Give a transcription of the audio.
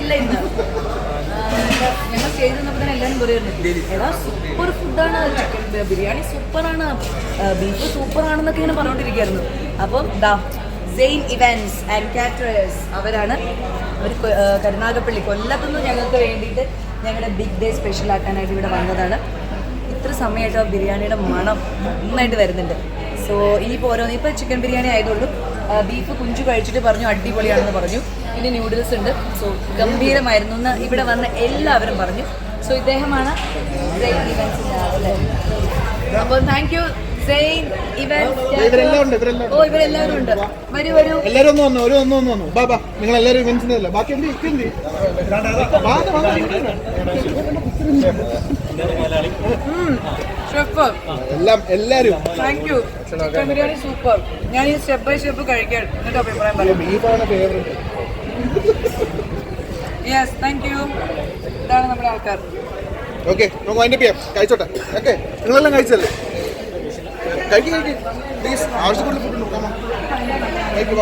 ഇല്ല ഇന്ന്. ഞങ്ങൾ സ്റ്റേജിൽ നിന്നപ്പോൾ തന്നെ എല്ലാവരും പറയുന്നുണ്ട് എടാ സൂപ്പർ ഫുഡാണ് ചിക്കൻ ബിരിയാണി സൂപ്പറാണ് ബീഫ് സൂപ്പറാണെന്നൊക്കെ ഇങ്ങനെ പറഞ്ഞുകൊണ്ടിരിക്കുകയായിരുന്നു അപ്പം ദാ സെയിൻ ഇവന്റ്സ് ആൻഡ് കാറ്ററേഴ്സ് അവരാണ് അവർ കരുനാഗപ്പള്ളി കൊല്ലത്തുനിന്ന് ഞങ്ങൾക്ക് വേണ്ടിയിട്ട് ഞങ്ങളുടെ ബിഗ് ഡേ സ്പെഷ്യൽ ആക്കാനായിട്ട് ഇവിടെ വന്നതാണ്. ഇത്ര സമയമായിട്ട് ആ ബിരിയാണിയുടെ മണം നന്നായിട്ട് വരുന്നുണ്ട്. സോ ഈ പോരോ ഇപ്പോൾ ചിക്കൻ ബിരിയാണി ആയതുകൊണ്ടും ബീഫ് കുഞ്ചു കഴിച്ചിട്ട് പറഞ്ഞു അടിപൊളിയാണെന്ന് പറഞ്ഞു പിന്നെ ന്യൂഡിൽസ് ഉണ്ട് സോ ഗംഭീരമായിരുന്നു എന്ന് ഇവിടെ വന്ന എല്ലാവരും പറഞ്ഞു സോ ഇദ്ദേഹമാണ് അപ്പോൾ താങ്ക് യു ഓ ഇവരെല്ലാവരും ഉണ്ട് വരൂ വരൂ എല്ലാരും ഒന്ന് വന്നു ഒരു ഒന്ന് നിങ്ങൾ എല്ലാവരും ഇവന്റ്സിന്റെ അല്ല ബാക്കി എന്ത് എല്ലാം എല്ലാരും. Thank you chicken biryani super ഞാൻ ഈ സ്റ്റെപ്പ് ബൈ സ്റ്റെപ്പ് കഴിക്കാൻ എന്നിട്ട് അഭിപ്രായം പറയാം. ബീഫാണ് ഫേവറേറ്റ് യെസ് താങ്ക് യു ഇതാണ് നമ്മുടെ ആൾക്കാർ. ഓക്കെ നമുക്ക് അതിന്റെ ചെയ്യാം. കഴിച്ചോട്ടെ. ഓക്കെ നിങ്ങളെല്ലാം കഴിച്ചല്ലേ? കഴിക്കും കഴിക്കും. പ്ലീസ് ഫുഡ് കഴിക്കുക